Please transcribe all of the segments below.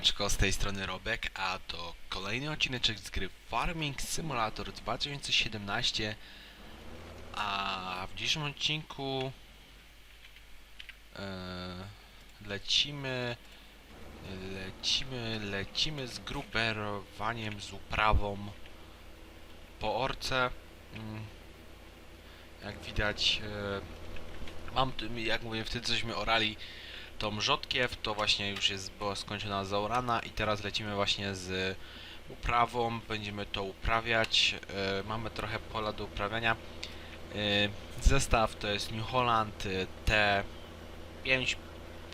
Siemaneczko, z tej strony Robek, a to kolejny odcineczek z gry Farming Simulator 2017 A w dzisiejszym odcinku e, lecimy lecimy, lecimy z gruperowaniem, z uprawą po orce. Mm, Jak widać e, mam, jak mówię, wtedy żeśmy orali tą rzodkiew, to właśnie już jest była skończona zaorana i teraz lecimy właśnie z uprawą, będziemy to uprawiać, e, mamy trochę pola do uprawiania. E, zestaw to jest New Holland e, T5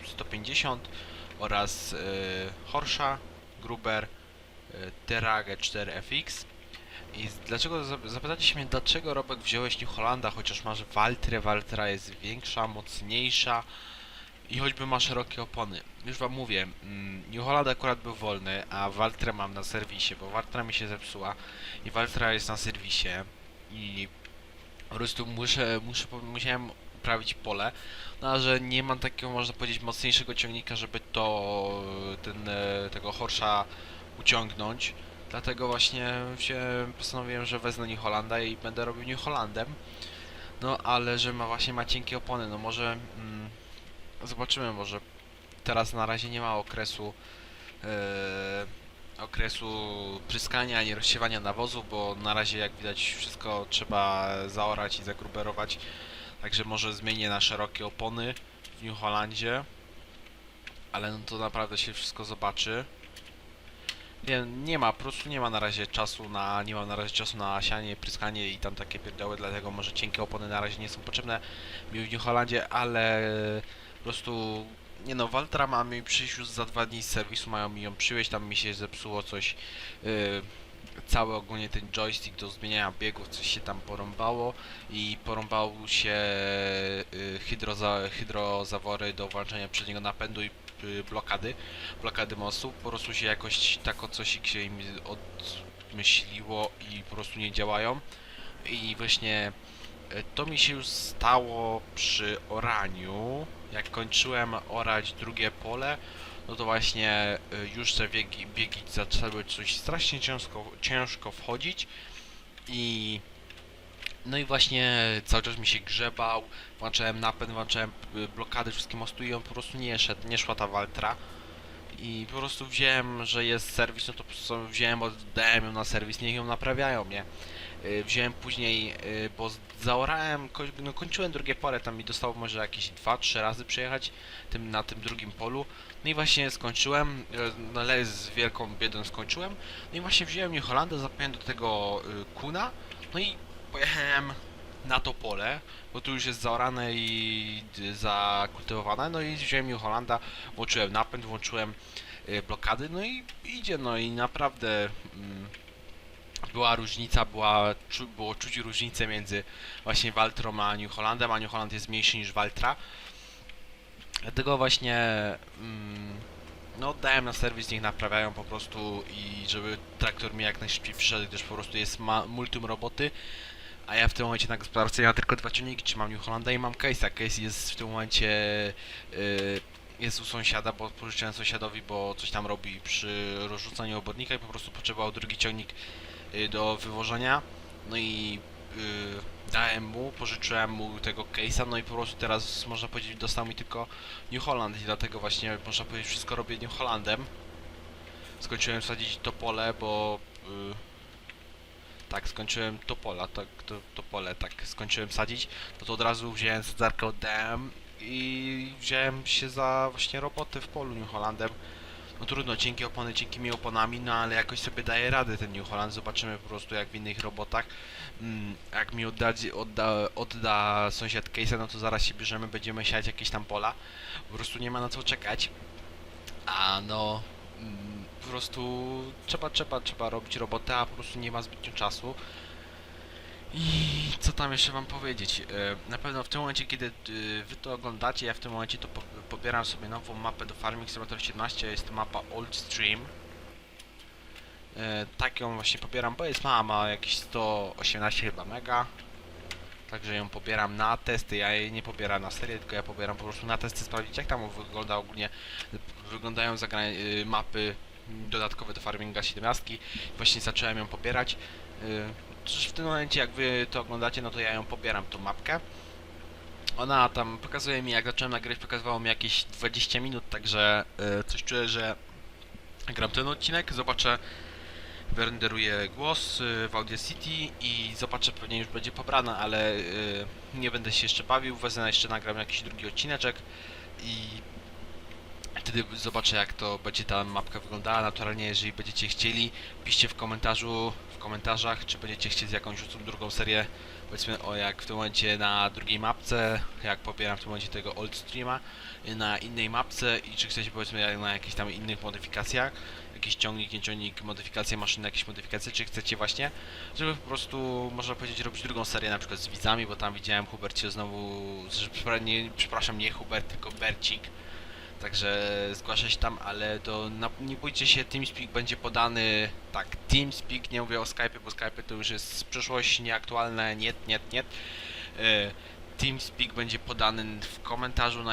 150 oraz e, Horsza Gruber e, Terrage 4FX. I dlaczego, zap- zapytacie się mnie, dlaczego Robek wziąłeś New Hollanda, chociaż masz Waltrę, Waltra jest większa, mocniejsza, i choćby ma szerokie opony. Już wam mówię, mm, New Holland akurat był wolny, a Waltrę mam na serwisie, bo Waltra mi się zepsuła i Waltra jest na serwisie i po prostu muszę, muszę, musiałem uprawić pole, no a że nie mam takiego, można powiedzieć, mocniejszego ciągnika, żeby to, ten, e, tego Horsza uciągnąć, dlatego właśnie się postanowiłem, że wezmę New Hollanda i będę robił New Hollandem, no ale że ma właśnie ma cienkie opony, no może... Mm, Zobaczymy, może teraz na razie nie ma okresu e, okresu pryskania ani rozsiewania nawozów, bo na razie jak widać wszystko trzeba zaorać i zagruberować. Także może zmienię na szerokie opony w New Hollandzie. Ale no to naprawdę się wszystko zobaczy. Nie, nie ma, po prostu nie ma na razie czasu na, nie ma na razie czasu na sianie, pryskanie i tam takie pierdoły, dlatego może cienkie opony na razie nie są potrzebne mi w New Hollandzie, ale prostu nie no, Waltra ma mi przyjść już za dwa dni z serwisu, mają mi ją przywieźć, tam mi się zepsuło coś, yy, cały ogólnie ten joystick do zmieniania biegów, coś się tam porąbało i porąbał się yy, hydroza, hydrozawory do włączenia przedniego napędu i yy, blokady, blokady mostu, po prostu się jakoś tako coś się im odmyśliło i po prostu nie działają i właśnie E, To mi się już stało przy oraniu. Jak kończyłem orać drugie pole, no to właśnie e, już te biegi, biegi zaczęły coś strasznie ciężko, ciężko wchodzić i no i właśnie cały czas mi się grzebał, włączałem napęd, włączałem y, blokady, wszystkie mosty i on po prostu nie szedł, nie szła ta Waltra i po prostu wziąłem, że jest serwis, no to po prostu wziąłem, oddałem ją na serwis, niech ją naprawiają, nie? Y, wziąłem później, y, bo zaorałem, no kończyłem drugie pole, tam mi dostało może jakieś 2-3 razy przejechać tym, na tym drugim polu. No i właśnie skończyłem, y, no ale z wielką biedą skończyłem. No i właśnie wziąłem New Hollanda, zapiąłem do tego kuna, no i pojechałem na to pole, bo tu już jest zaorane i zakultywowane, no i wziąłem New Hollanda, włączyłem napęd, włączyłem y, blokady, no i idzie, no i naprawdę... Mm, była różnica, była, czu, było czuć różnicę między właśnie Waltrą a New Hollandem, a New Holland jest mniejszy niż Waltra. Dlatego właśnie mm, no oddałem na serwis, niech naprawiają po prostu i żeby traktor mi jak najszybciej przyszedł, gdyż po prostu jest multum roboty. A ja w tym momencie na gospodarce mam tylko dwa ciągniki, czy mam New Hollanda i mam Case'a. Case jest w tym momencie y, jest u sąsiada, bo pożyczyłem sąsiadowi, bo coś tam robi przy rozrzucaniu obornika i po prostu potrzebował drugi ciągnik y, do wywożenia. No i y, dałem mu, pożyczyłem mu tego case'a, no i po prostu teraz można powiedzieć dostał mi tylko New Holland i dlatego właśnie można powiedzieć wszystko robię New Hollandem. Skończyłem sadzić to pole, bo y, tak, skończyłem to pola, tak, to, to pole, tak, skończyłem sadzić, no to od razu wziąłem sadzarkę, oddałem i wziąłem się za właśnie robotę w polu New Hollandem. No trudno, cienkie opony, cienkimi oponami, no ale jakoś sobie daje radę ten New Holland, zobaczymy po prostu jak w innych robotach. Mm, jak mi odda, odda, odda sąsiad case'a, no to zaraz się bierzemy, będziemy siać jakieś tam pola. Po prostu nie ma na co czekać. A no, mm, po prostu trzeba, trzeba, trzeba robić robotę, a po prostu nie ma zbytnio czasu. I co tam jeszcze wam powiedzieć? E, Na pewno w tym momencie, kiedy y, wy to oglądacie, ja w tym momencie to po, pobieram sobie nową mapę do Farming Simulator 17, jest to mapa Old Stream. E, Tak ją właśnie pobieram, bo jest mała, ma jakieś 118 chyba mega. Także ją pobieram na testy, ja jej nie pobieram na serię, tylko ja pobieram po prostu na testy, sprawdzić jak tam wygląda ogólnie, wyglądają mapy dodatkowe do Farminga 17. Właśnie zacząłem ją pobierać. Y, w tym momencie jak wy to oglądacie, no to ja ją pobieram, tą mapkę. Ona tam pokazuje mi, jak zacząłem nagrywać, pokazywało mi jakieś 20 minut, także y, coś czuję, że gram ten odcinek, zobaczę, wyrenderuję głos y, w Audacity i zobaczę, pewnie już będzie pobrana, ale nie będę się jeszcze bawił, wezmę jeszcze nagram jakiś drugi odcineczek i wtedy zobaczę jak to będzie ta mapka wyglądała. Naturalnie jeżeli będziecie chcieli, piszcie w komentarzu, w komentarzach, czy będziecie chcieć jakąś drugą serię, powiedzmy o jak w tym momencie na drugiej mapce, jak pobieram w tym momencie tego old streama, na innej mapce i czy chcecie powiedzmy na jakichś tam innych modyfikacjach, jakiś ciągnik, nie ciągnik, modyfikacje maszyny, jakieś modyfikacje, czy chcecie właśnie, żeby po prostu, można powiedzieć, robić drugą serię, na przykład z widzami, bo tam widziałem Hubert się znowu, nie, przepraszam, nie Hubert, tylko Bercik, Także zgłasza się tam, ale to na, nie bójcie się, TeamSpeak będzie podany, tak, TeamSpeak, nie mówię o Skype, bo Skype to już jest przyszłość, nieaktualne, nie, nie, nie. E, TeamSpeak będzie podany w komentarzu,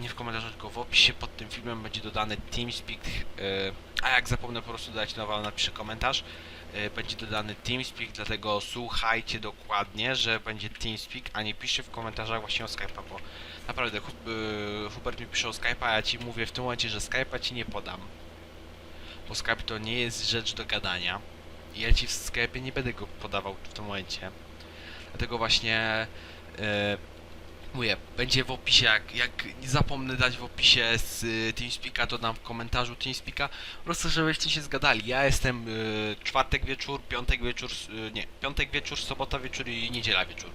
nie w komentarzu, tylko w opisie pod tym filmem będzie dodany TeamSpeak, e, a jak zapomnę po prostu dać nowa, napiszę komentarz, będzie dodany TeamSpeak, dlatego słuchajcie dokładnie, że będzie TeamSpeak, a nie piszcie w komentarzach właśnie o Skype'a, bo Naprawdę, y, Hubert mi pisze o Skype'a, a ja ci mówię w tym momencie, że Skype'a ci nie podam. Bo Skype to nie jest rzecz do gadania. I ja ci w Skype'ie nie będę go podawał w tym momencie. Dlatego właśnie y, mówię, będzie w opisie, jak, jak nie zapomnę dać w opisie z y, TeamSpeaka, to dam w komentarzu TeamSpeaka, po prostu żebyście się zgadali. Ja jestem y, czwartek wieczór, piątek wieczór, y, nie, piątek wieczór, sobota wieczór i niedziela wieczór.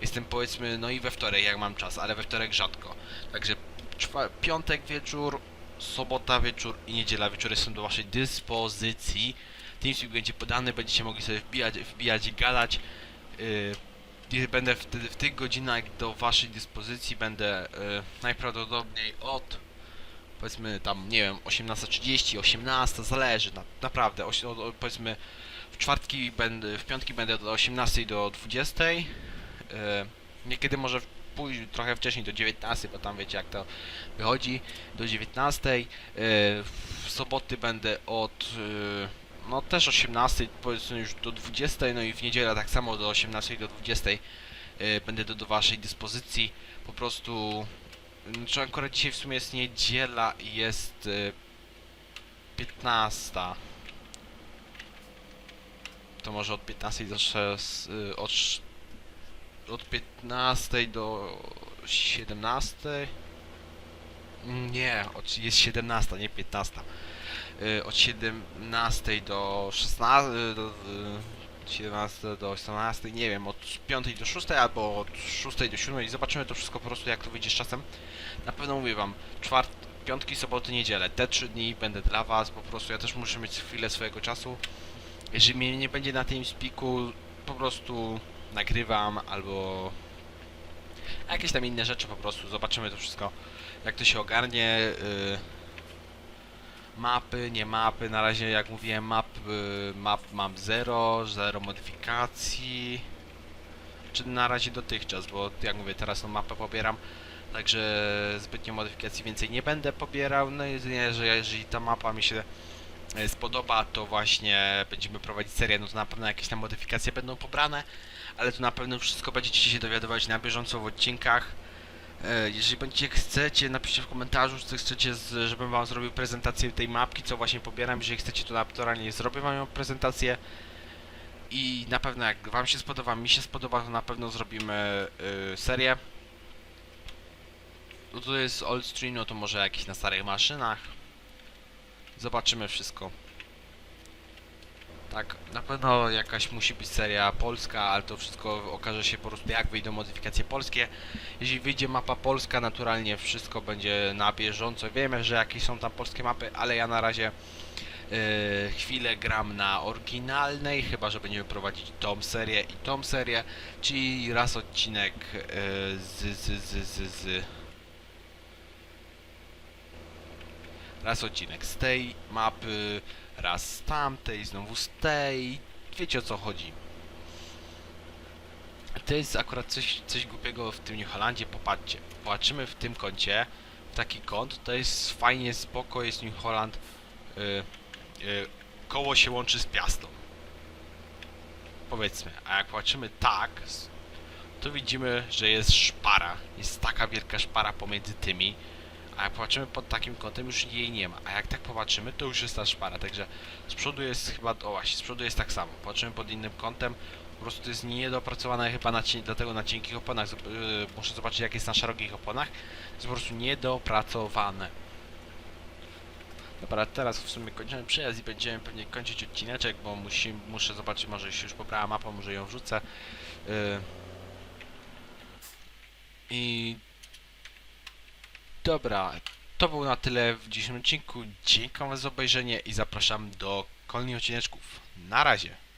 Jestem powiedzmy, no i we wtorek jak mam czas, ale we wtorek rzadko. Także piątek wieczór, sobota wieczór i niedziela wieczór jestem do waszej dyspozycji. TeamSpeak będzie podany, będziecie mogli sobie wbijać, wbijać i gadać. I będę wtedy w tych godzinach do waszej dyspozycji, będę yy, najprawdopodobniej od powiedzmy tam, nie wiem, 18.30, 18, zależy, na, naprawdę, od, powiedzmy w czwartki będę, w piątki będę od 18 do 20. Yy, niekiedy może pójść trochę wcześniej do 19, bo tam wiecie jak to wychodzi, do 19. Yy, w soboty będę od no też 18, powiedzmy już do 20, no i w niedzielę tak samo do 18 do 20 yy, będę do, do waszej dyspozycji. Po prostu znaczy akurat dzisiaj w sumie jest niedziela i jest y, 15. To może od 15 do 6, y, od, od 15 do 17. Mm, Nie, jest 17, nie 15. Y, od 17 do 16, y, do, y, 17 do 18, nie wiem, od 5 do 6 albo od 6 do 7 i zobaczymy to wszystko po prostu jak to wyjdzie z czasem. Na pewno mówię wam, czwart, piątki, soboty, niedzielę, te trzy dni będę dla was, po prostu ja też muszę mieć chwilę swojego czasu. Jeżeli mnie nie będzie na tym spiku, po prostu nagrywam albo jakieś tam inne rzeczy po prostu, zobaczymy to wszystko, jak to się ogarnie. Yy, mapy, nie mapy, na razie jak mówiłem map, yy, map mam 0, 0 modyfikacji, czy na razie dotychczas, bo jak mówię, teraz tą mapę pobieram, Także zbytnio modyfikacji więcej nie będę pobierał. No jedynie, że jeżeli ta mapa mi się e, spodoba, to właśnie będziemy prowadzić serię, no to na pewno jakieś tam modyfikacje będą pobrane, ale to na pewno wszystko będziecie się dowiadywać na bieżąco w odcinkach. E, Jeżeli będziecie chcecie, napiszcie w komentarzu, czy chcecie, żebym wam zrobił prezentację tej mapki, co właśnie pobieram. Jeżeli chcecie, to naturalnie zrobię wam ją prezentację. I na pewno jak wam się spodoba, mi się spodoba, to na pewno zrobimy y, serię. No to jest old stream, no to może jakiś na starych maszynach. Zobaczymy wszystko. Tak, na pewno jakaś musi być seria polska, ale to wszystko okaże się po prostu jak wyjdą modyfikacje polskie. Jeśli wyjdzie mapa polska, naturalnie wszystko będzie na bieżąco. Wiemy, że jakieś są tam polskie mapy, ale ja na razie yy, chwilę gram na oryginalnej, chyba że będziemy prowadzić tą serię i tą serię, czyli raz odcinek yy, z, z, z, z, z raz odcinek z tej mapy, raz z tamtej, znowu z tej. Wiecie o co chodzi. To jest akurat coś, coś głupiego w tym New Holandzie, popatrzcie. Patrzymy w tym kącie, w taki kąt, to jest fajnie, spoko, jest New Holland, y, y, koło się łączy z Piastą. Powiedzmy, a jak patrzymy tak, to widzimy, że jest szpara, jest taka wielka szpara pomiędzy tymi, a jak patrzymy pod takim kątem, już jej nie ma, a jak tak popatrzymy, to już jest ta szpara, także z przodu jest chyba, o właśnie, z przodu jest tak samo, patrzymy pod innym kątem, po prostu to jest niedopracowane chyba na dlatego na cienkich oponach. Yy, muszę zobaczyć jak jest na szerokich oponach. Jest po prostu niedopracowane. Dobra, teraz w sumie kończymy przejazd i będziemy pewnie kończyć odcineczek, bo musi, muszę zobaczyć, może się już pobrała mapa, może ją wrzucę. Yy. I... Dobra, to było na tyle w dzisiejszym odcinku. Dziękuję za obejrzenie i zapraszam do kolejnych odcineczków. Na razie!